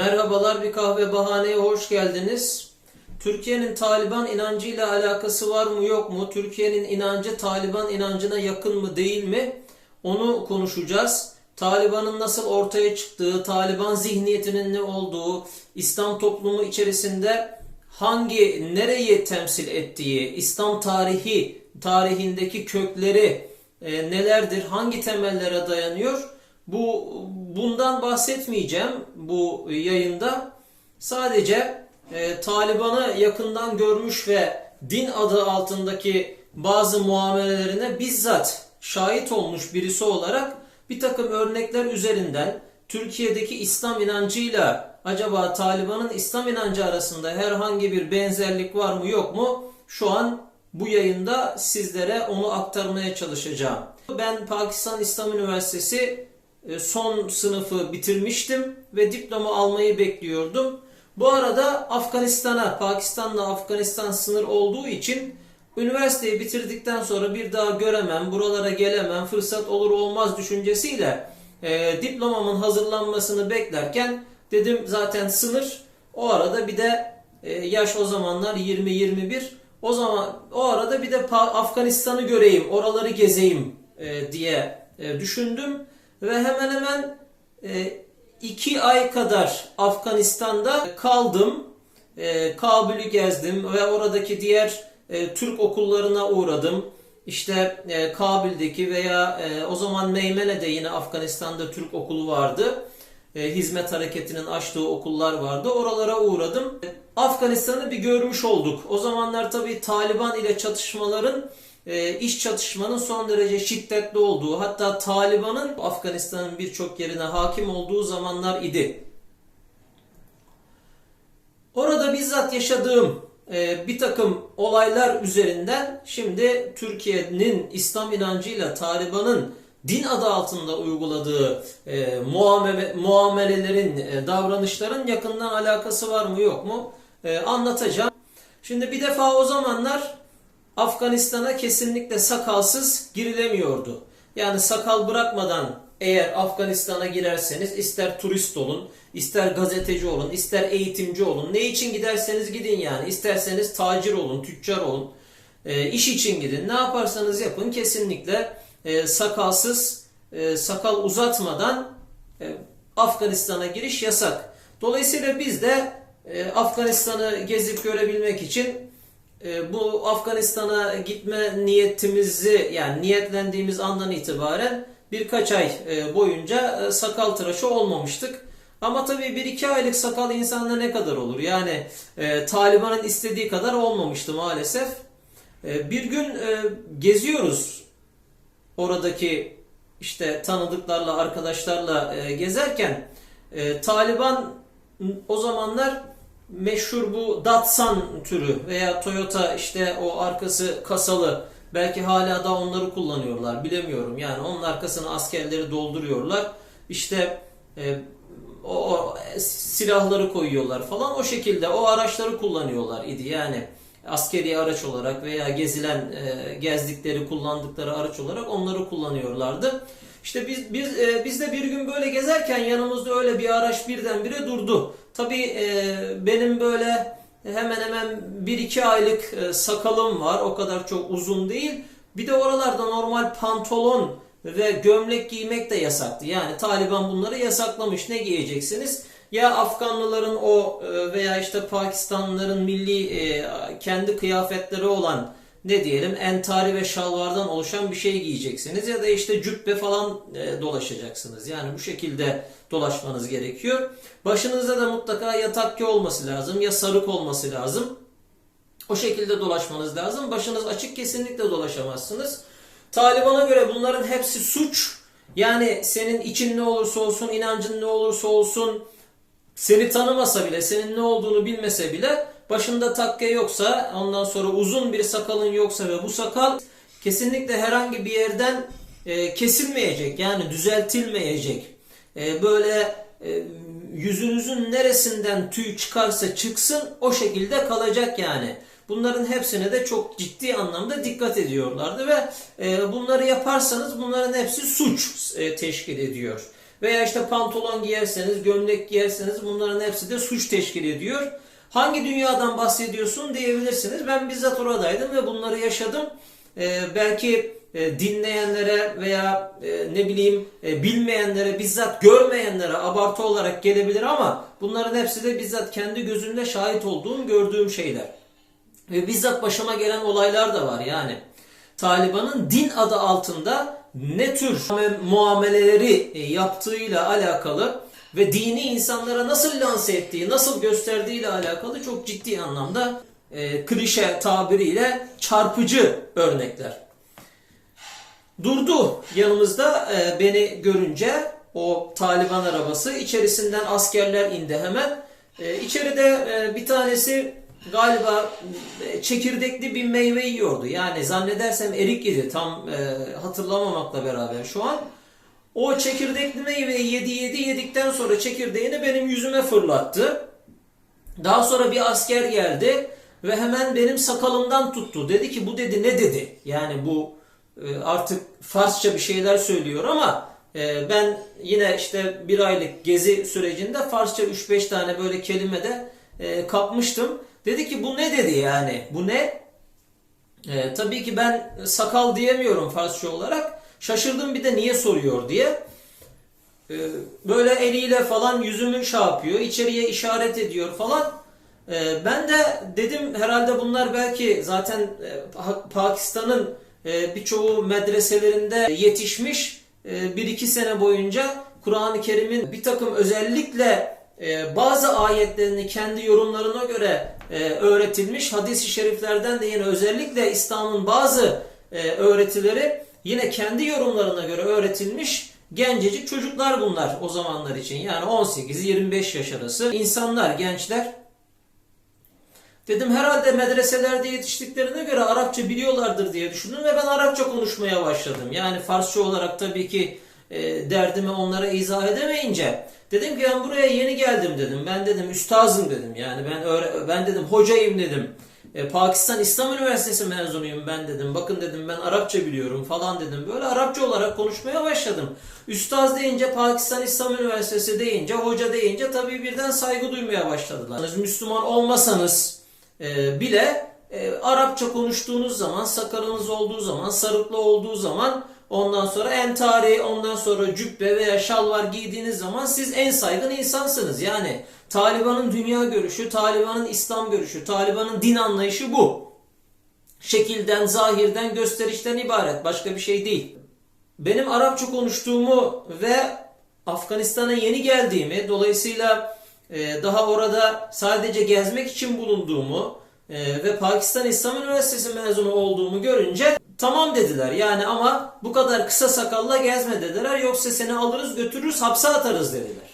Merhabalar bir kahve bahaneye hoş geldiniz. Türkiye'nin Taliban inancıyla alakası var mı yok mu? Türkiye'nin inancı Taliban inancına yakın mı değil mi? Onu konuşacağız. Taliban'ın nasıl ortaya çıktığı, Taliban zihniyetinin ne olduğu, İslam toplumu içerisinde hangi, nereyi temsil ettiği, İslam tarihi, tarihindeki kökleri e, nelerdir, hangi temellere dayanıyor? Bu bundan bahsetmeyeceğim bu yayında. Sadece e, Taliban'ı yakından görmüş ve din adı altındaki bazı muamelelerine bizzat şahit olmuş birisi olarak bir takım örnekler üzerinden Türkiye'deki İslam inancıyla acaba Taliban'ın İslam inancı arasında herhangi bir benzerlik var mı yok mu? Şu an bu yayında sizlere onu aktarmaya çalışacağım. Ben Pakistan İslam Üniversitesi son sınıfı bitirmiştim ve diploma almayı bekliyordum. Bu arada Afganistan'a, Pakistan'la Afganistan sınır olduğu için üniversiteyi bitirdikten sonra bir daha göremem, buralara gelemem, fırsat olur olmaz düşüncesiyle e, diplomamın hazırlanmasını beklerken dedim zaten sınır. O arada bir de e, yaş o zamanlar 20-21. O zaman o arada bir de Afganistan'ı göreyim, oraları gezeyim e, diye e, düşündüm ve hemen hemen e, iki ay kadar Afganistan'da kaldım. E, Kabul'ü gezdim ve oradaki diğer e, Türk okullarına uğradım. İşte e, Kabil'deki veya e, o zaman Meymene'de yine Afganistan'da Türk okulu vardı. E, hizmet hareketinin açtığı okullar vardı. Oralara uğradım. Afganistan'ı bir görmüş olduk. O zamanlar tabii Taliban ile çatışmaların e, iş çatışmanın son derece şiddetli olduğu hatta Taliban'ın Afganistan'ın birçok yerine hakim olduğu zamanlar idi. Orada bizzat yaşadığım e, bir takım olaylar üzerinden şimdi Türkiye'nin İslam inancıyla Taliban'ın din adı altında uyguladığı e, muamele, muamelelerin, e, davranışların yakından alakası var mı yok mu e, anlatacağım. Şimdi bir defa o zamanlar Afganistan'a kesinlikle sakalsız girilemiyordu. Yani sakal bırakmadan eğer Afganistan'a girerseniz ister turist olun, ister gazeteci olun, ister eğitimci olun. Ne için giderseniz gidin yani. İsterseniz tacir olun, tüccar olun. E, iş için gidin. Ne yaparsanız yapın kesinlikle e, sakalsız, e, sakal uzatmadan Afganistan'a giriş yasak. Dolayısıyla biz de Afganistan'ı gezip görebilmek için e, bu Afganistan'a gitme niyetimizi yani niyetlendiğimiz andan itibaren birkaç ay e, boyunca e, sakal tıraşı olmamıştık. Ama tabii bir iki aylık sakal insanda ne kadar olur? Yani e, Taliban'ın istediği kadar olmamıştı maalesef. E, bir gün e, geziyoruz oradaki işte tanıdıklarla arkadaşlarla e, gezerken e, Taliban o zamanlar meşhur bu Datsun türü veya Toyota işte o arkası kasalı belki hala da onları kullanıyorlar bilemiyorum. Yani onun arkasına askerleri dolduruyorlar. İşte e, o, o silahları koyuyorlar falan o şekilde o araçları kullanıyorlar idi yani askeri araç olarak veya gezilen e, gezdikleri kullandıkları araç olarak onları kullanıyorlardı. İşte biz biz e, biz de bir gün böyle gezerken yanımızda öyle bir araç birdenbire durdu. Tabii e, benim böyle hemen hemen bir iki aylık e, sakalım var. O kadar çok uzun değil. Bir de oralarda normal pantolon ve gömlek giymek de yasaktı. Yani Taliban bunları yasaklamış. Ne giyeceksiniz? Ya Afganlıların o e, veya işte Pakistanlıların milli kendi kıyafetleri olan ne diyelim entari ve şalvardan oluşan bir şey giyeceksiniz ya da işte cübbe falan e, dolaşacaksınız. Yani bu şekilde dolaşmanız gerekiyor. Başınızda da mutlaka ya takke olması lazım ya sarık olması lazım. O şekilde dolaşmanız lazım. Başınız açık kesinlikle dolaşamazsınız. Taliban'a göre bunların hepsi suç. Yani senin için ne olursa olsun, inancın ne olursa olsun, seni tanımasa bile, senin ne olduğunu bilmese bile başında takke yoksa, ondan sonra uzun bir sakalın yoksa ve bu sakal kesinlikle herhangi bir yerden e, kesilmeyecek. Yani düzeltilmeyecek. E, böyle e, yüzünüzün neresinden tüy çıkarsa çıksın o şekilde kalacak yani. Bunların hepsine de çok ciddi anlamda dikkat ediyorlardı ve e, bunları yaparsanız bunların hepsi suç e, teşkil ediyor. Veya işte pantolon giyerseniz, gömlek giyerseniz bunların hepsi de suç teşkil ediyor. Hangi dünyadan bahsediyorsun diyebilirsiniz. Ben bizzat oradaydım ve bunları yaşadım. Ee, belki e, dinleyenlere veya e, ne bileyim e, bilmeyenlere, bizzat görmeyenlere abartı olarak gelebilir ama bunların hepsi de bizzat kendi gözümle şahit olduğum, gördüğüm şeyler. Ve bizzat başıma gelen olaylar da var yani. Taliban'ın din adı altında ne tür muameleleri e, yaptığıyla alakalı ve dini insanlara nasıl lanse ettiği, nasıl gösterdiğiyle alakalı çok ciddi anlamda e, klişe tabiriyle çarpıcı örnekler. Durdu yanımızda e, beni görünce o Taliban arabası. içerisinden askerler indi hemen. E, içeride e, bir tanesi galiba e, çekirdekli bir meyve yiyordu. Yani zannedersem erik yedi tam e, hatırlamamakla beraber şu an. O çekirdekli meyveyi yedi yedi yedikten sonra çekirdeğini benim yüzüme fırlattı. Daha sonra bir asker geldi ve hemen benim sakalımdan tuttu. Dedi ki bu dedi ne dedi? Yani bu e, artık Farsça bir şeyler söylüyor ama e, ben yine işte bir aylık gezi sürecinde Farsça 3-5 tane böyle kelime de e, kapmıştım. Dedi ki bu ne dedi yani? Bu ne? Tabii ki ben sakal diyemiyorum Farsça olarak. Şaşırdım bir de niye soruyor diye. E, böyle eliyle falan yüzümü şey içeriye işaret ediyor falan. E, ben de dedim herhalde bunlar belki zaten e, Pakistan'ın e, birçoğu medreselerinde yetişmiş e, bir iki sene boyunca Kur'an-ı Kerim'in bir takım özellikle bazı ayetlerini kendi yorumlarına göre öğretilmiş. Hadis-i şeriflerden de yine özellikle İslam'ın bazı e, öğretileri yine kendi yorumlarına göre öğretilmiş gencecik çocuklar bunlar o zamanlar için. Yani 18-25 yaş arası insanlar, gençler. Dedim herhalde medreselerde yetiştiklerine göre Arapça biliyorlardır diye düşündüm ve ben Arapça konuşmaya başladım. Yani Farsça olarak tabii ki e, derdimi onlara izah edemeyince dedim ki ben buraya yeni geldim dedim. Ben dedim üstazım dedim. Yani ben ben dedim hocayım dedim. E, Pakistan İslam Üniversitesi mezunuyum ben dedim. Bakın dedim ben Arapça biliyorum falan dedim. Böyle Arapça olarak konuşmaya başladım. Üstaz deyince Pakistan İslam Üniversitesi deyince hoca deyince tabii birden saygı duymaya başladılar. Müslüman olmasanız e, bile e, Arapça konuştuğunuz zaman, sakalınız olduğu zaman, sarıklı olduğu zaman ondan sonra entari, ondan sonra cübbe veya şalvar giydiğiniz zaman siz en saygın insansınız. Yani Taliban'ın dünya görüşü, Taliban'ın İslam görüşü, Taliban'ın din anlayışı bu. Şekilden, zahirden, gösterişten ibaret. Başka bir şey değil. Benim Arapça konuştuğumu ve Afganistan'a yeni geldiğimi, dolayısıyla e, daha orada sadece gezmek için bulunduğumu e, ve Pakistan İslam Üniversitesi mezunu olduğumu görünce tamam dediler. Yani ama bu kadar kısa sakalla gezme dediler. Yoksa seni alırız götürürüz hapse atarız dediler.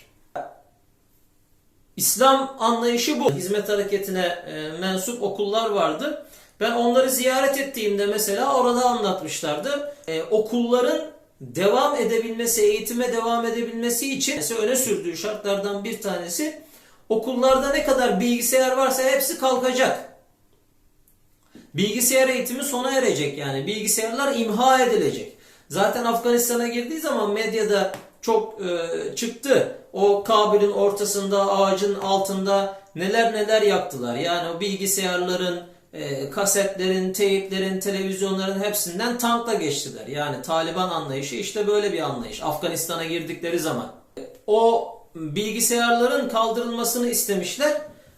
İslam anlayışı bu. Hizmet hareketine e, mensup okullar vardı. Ben onları ziyaret ettiğimde mesela orada anlatmışlardı. E, okulların devam edebilmesi, eğitime devam edebilmesi için öne sürdüğü şartlardan bir tanesi okullarda ne kadar bilgisayar varsa hepsi kalkacak. Bilgisayar eğitimi sona erecek yani. Bilgisayarlar imha edilecek. Zaten Afganistan'a girdiği zaman medyada çok e, çıktı. O Kabil'in ortasında, ağacın altında neler neler yaptılar. Yani o bilgisayarların, e, kasetlerin, teyplerin, televizyonların hepsinden tankla geçtiler. Yani Taliban anlayışı işte böyle bir anlayış. Afganistan'a girdikleri zaman. O bilgisayarların kaldırılmasını istemişler.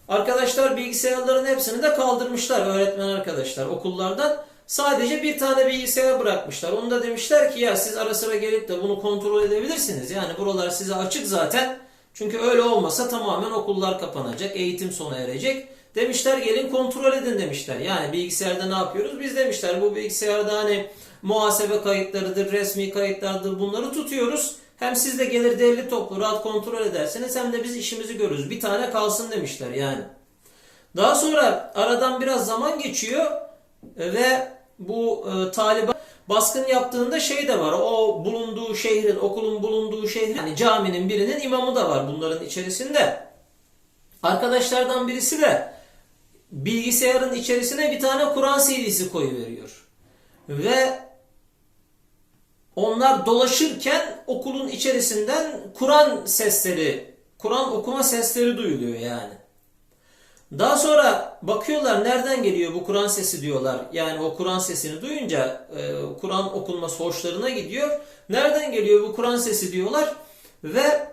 Arkadaşlar bilgisayarların hepsini de kaldırmışlar öğretmen arkadaşlar okullardan. Sadece bir tane bilgisayar bırakmışlar. Onu da demişler ki ya siz ara sıra gelip de bunu kontrol edebilirsiniz. Yani buralar size açık zaten. Çünkü öyle olmasa tamamen okullar kapanacak, eğitim sona erecek. Demişler gelin kontrol edin demişler. Yani bilgisayarda ne yapıyoruz? Biz demişler bu bilgisayarda hani muhasebe kayıtlarıdır, resmi kayıtlardır bunları tutuyoruz. Hem siz de gelir derli toplu rahat kontrol ederseniz hem de biz işimizi görürüz. Bir tane kalsın demişler yani. Daha sonra aradan biraz zaman geçiyor ve bu e, Taliban baskın yaptığında şey de var. O bulunduğu şehrin, okulun bulunduğu şehrin yani caminin birinin imamı da var bunların içerisinde. Arkadaşlardan birisi de bilgisayarın içerisine bir tane Kur'an CD'si koyuveriyor. Ve onlar dolaşırken okulun içerisinden Kur'an sesleri, Kur'an okuma sesleri duyuluyor yani. Daha sonra bakıyorlar nereden geliyor bu Kur'an sesi diyorlar. Yani o Kur'an sesini duyunca e, Kur'an okunması hoşlarına gidiyor. Nereden geliyor bu Kur'an sesi diyorlar. Ve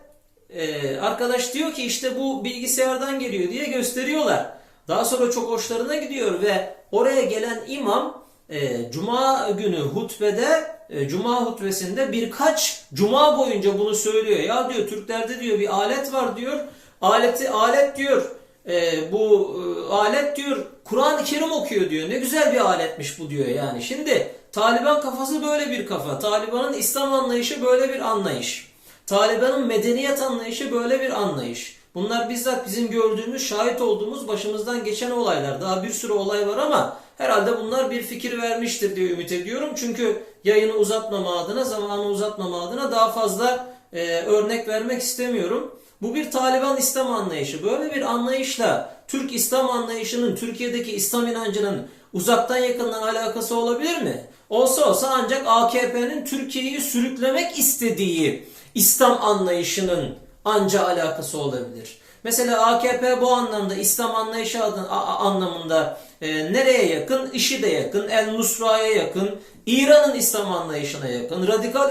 e, arkadaş diyor ki işte bu bilgisayardan geliyor diye gösteriyorlar. Daha sonra çok hoşlarına gidiyor ve oraya gelen imam e, Cuma günü hutbede e, Cuma hutbesinde birkaç Cuma boyunca bunu söylüyor. Ya diyor Türklerde diyor bir alet var diyor. Aleti alet diyor. e, bu e, alet diyor Kur'an-ı Kerim okuyor diyor. Ne güzel bir aletmiş bu diyor yani. Şimdi Taliban kafası böyle bir kafa. Taliban'ın İslam anlayışı böyle bir anlayış. Taliban'ın medeniyet anlayışı böyle bir anlayış. Bunlar bizzat bizim gördüğümüz, şahit olduğumuz, başımızdan geçen olaylar. Daha bir sürü olay var ama herhalde bunlar bir fikir vermiştir diye ümit ediyorum. Çünkü yayını uzatmama adına, zamanı uzatmama adına daha fazla e, örnek vermek istemiyorum. Bu bir Taliban İslam anlayışı. Böyle bir anlayışla Türk İslam anlayışının, Türkiye'deki İslam inancının uzaktan yakından alakası olabilir mi? Olsa olsa ancak AKP'nin Türkiye'yi sürüklemek istediği İslam anlayışının anca alakası olabilir. Mesela AKP bu anlamda İslam anlayışı adın- a- a- anlamında e, nereye yakın? IŞİD'e yakın, El Nusra'ya yakın, İran'ın İslam anlayışına yakın, radikal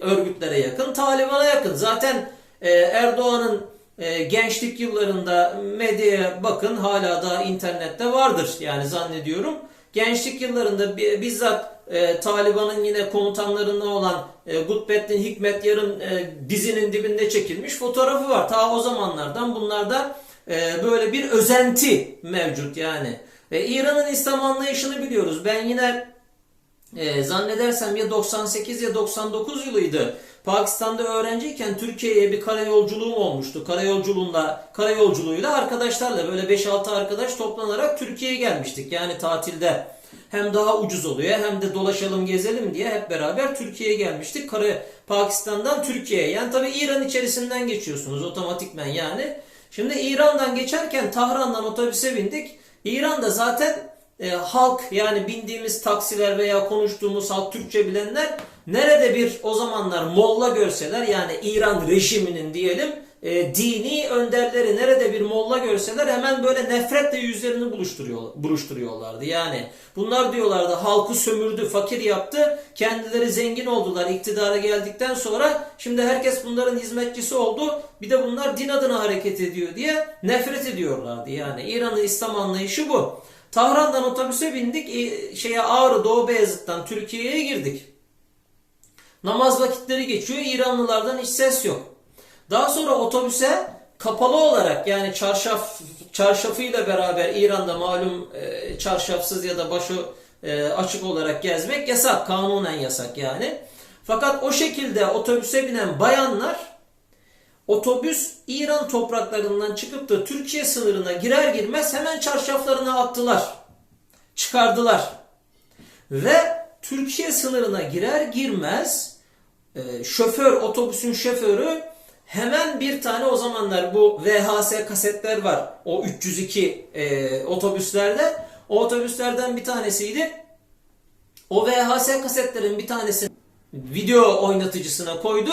örgütlere, yakın, Taliban'a yakın. Zaten e, Erdoğan'ın e, gençlik yıllarında medyaya bakın hala da internette vardır yani zannediyorum. Gençlik yıllarında bi- bizzat e, Taliban'ın yine komutanlarından olan e, Gutbettin Hikmet Yar'ın e, dizinin dibinde çekilmiş fotoğrafı var. Ta o zamanlardan bunlarda e, böyle bir özenti mevcut yani. E, İran'ın İslam anlayışını biliyoruz. Ben yine e, zannedersem ya 98 ya 99 yılıydı. Pakistan'da öğrenciyken Türkiye'ye bir karayolculuğum olmuştu. Karayolculuğunda, karayolculuğuyla arkadaşlarla böyle 5-6 arkadaş toplanarak Türkiye'ye gelmiştik. Yani tatilde hem daha ucuz oluyor hem de dolaşalım gezelim diye hep beraber Türkiye'ye gelmiştik. Kara, Pakistan'dan Türkiye'ye. Yani tabii İran içerisinden geçiyorsunuz otomatikmen yani. Şimdi İran'dan geçerken Tahran'dan otobüse bindik. İran'da zaten e, halk yani bindiğimiz taksiler veya konuştuğumuz halk Türkçe bilenler nerede bir o zamanlar molla görseler yani İran rejiminin diyelim e, dini önderleri nerede bir molla görseler hemen böyle nefretle yüzlerini buluşturuyor, buruşturuyorlardı. Yani bunlar diyorlardı halkı sömürdü, fakir yaptı, kendileri zengin oldular iktidara geldikten sonra şimdi herkes bunların hizmetçisi oldu bir de bunlar din adına hareket ediyor diye nefret ediyorlardı. Yani İran'ın İslam anlayışı bu. Tahran'dan otobüse bindik, e, şeye Ağrı Doğu Beyazıt'tan Türkiye'ye girdik. Namaz vakitleri geçiyor, İranlılardan hiç ses yok. Daha sonra otobüse kapalı olarak yani çarşaf çarşafıyla beraber İran'da malum e, çarşafsız ya da başı e, açık olarak gezmek yasak, kanunen yasak yani. Fakat o şekilde otobüse binen bayanlar otobüs İran topraklarından çıkıp da Türkiye sınırına girer girmez hemen çarşaflarını attılar. Çıkardılar. Ve Türkiye sınırına girer girmez e, şoför, otobüsün şoförü hemen bir tane o zamanlar bu VHS kasetler var. O 302 e, otobüslerde. O otobüslerden bir tanesiydi. O VHS kasetlerin bir tanesini video oynatıcısına koydu.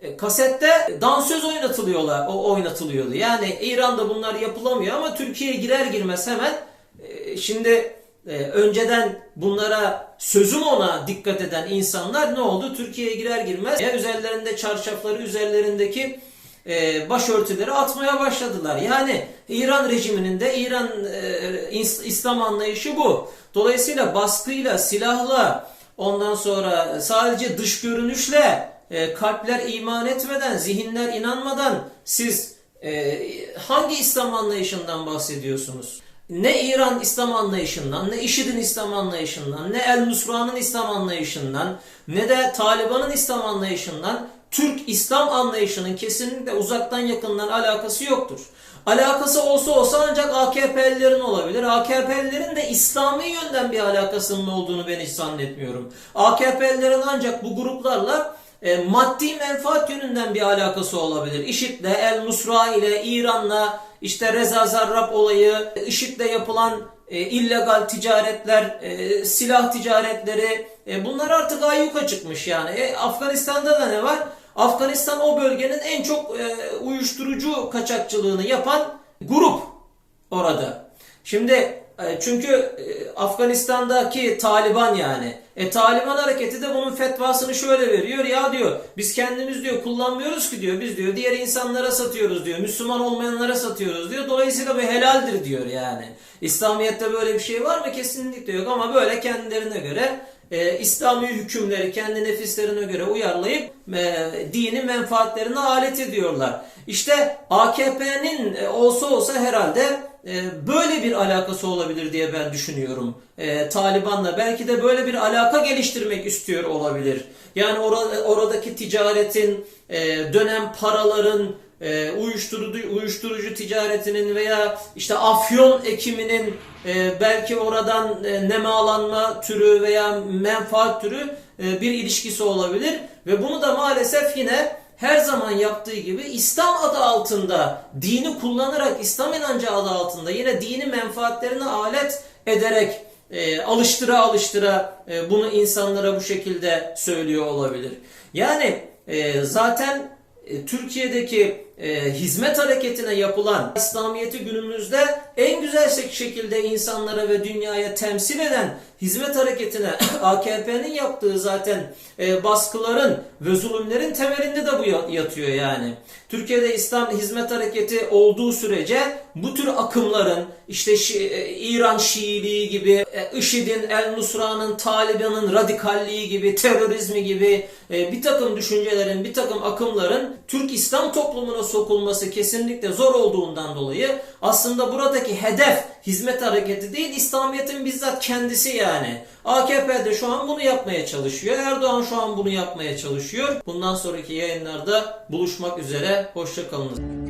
E, kasette dansöz oynatılıyorlar, o oynatılıyordu. Yani İran'da bunlar yapılamıyor ama Türkiye'ye girer girmez hemen e, şimdi e, önceden bunlara sözüm ona dikkat eden insanlar ne oldu? Türkiye'ye girer girmez ya üzerlerinde çarşafları, üzerlerindeki e, başörtüleri atmaya başladılar. Yani İran rejiminin de İran e, İslam anlayışı bu. Dolayısıyla baskıyla, silahla, ondan sonra sadece dış görünüşle e, kalpler iman etmeden, zihinler inanmadan siz e, hangi İslam anlayışından bahsediyorsunuz? Ne İran İslam anlayışından, ne IŞİD'in İslam anlayışından, ne El Nusra'nın İslam anlayışından, ne de Taliban'ın İslam anlayışından Türk İslam anlayışının kesinlikle uzaktan yakından alakası yoktur. Alakası olsa olsa ancak AKP'lilerin olabilir. AKP'lilerin de İslami yönden bir alakasının olduğunu ben hiç zannetmiyorum. AKP'lilerin ancak bu gruplarla e, maddi menfaat yönünden bir alakası olabilir. IŞİD'le, El Nusra ile, İran'la, işte Reza Zarrab olayı, IŞİD'le yapılan e, illegal ticaretler, e, silah ticaretleri, e, bunlar artık ayyuka çıkmış yani. E, Afganistan'da da ne var? Afganistan o bölgenin en çok e, uyuşturucu kaçakçılığını yapan grup orada. Şimdi çünkü e, Afganistan'daki Taliban yani. E Taliban hareketi de bunun fetvasını şöyle veriyor. Ya diyor biz kendimiz diyor kullanmıyoruz ki diyor. Biz diyor diğer insanlara satıyoruz diyor. Müslüman olmayanlara satıyoruz diyor. Dolayısıyla bu helaldir diyor yani. İslamiyet'te böyle bir şey var mı? Kesinlikle yok ama böyle kendilerine göre e, İslami hükümleri kendi nefislerine göre uyarlayıp e, dini menfaatlerine alet ediyorlar. İşte AKP'nin e, olsa olsa herhalde e, böyle bir alakası olabilir diye ben düşünüyorum. E, Taliban'la belki de böyle bir alaka geliştirmek istiyor olabilir. Yani orada, oradaki ticaretin, e, dönem paraların, e, uyuşturucu, uyuşturucu ticaretinin veya işte afyon ekiminin e, belki oradan e, nemalanma türü veya menfaat türü e, bir ilişkisi olabilir. Ve bunu da maalesef yine her zaman yaptığı gibi İslam adı altında dini kullanarak İslam inancı adı altında yine dini menfaatlerine alet ederek e, alıştıra alıştıra e, bunu insanlara bu şekilde söylüyor olabilir. Yani e, zaten e, Türkiye'deki e, hizmet hareketine yapılan İslamiyet'i günümüzde en güzel şekilde insanlara ve dünyaya temsil eden hizmet hareketine AKP'nin yaptığı zaten e, baskıların ve zulümlerin temelinde de bu ya- yatıyor yani. Türkiye'de İslam hizmet hareketi olduğu sürece bu tür akımların işte Şi- e, İran Şiiliği gibi, e, IŞİD'in, El Nusra'nın, Taliban'ın radikalliği gibi, terörizmi gibi e, bir takım düşüncelerin, bir takım akımların Türk İslam toplumuna sokulması kesinlikle zor olduğundan dolayı aslında buradaki hedef hizmet hareketi değil, İslamiyet'in bizzat kendisi yani. AKP de şu an bunu yapmaya çalışıyor. Erdoğan şu an bunu yapmaya çalışıyor. Bundan sonraki yayınlarda buluşmak üzere. Hoşçakalınız.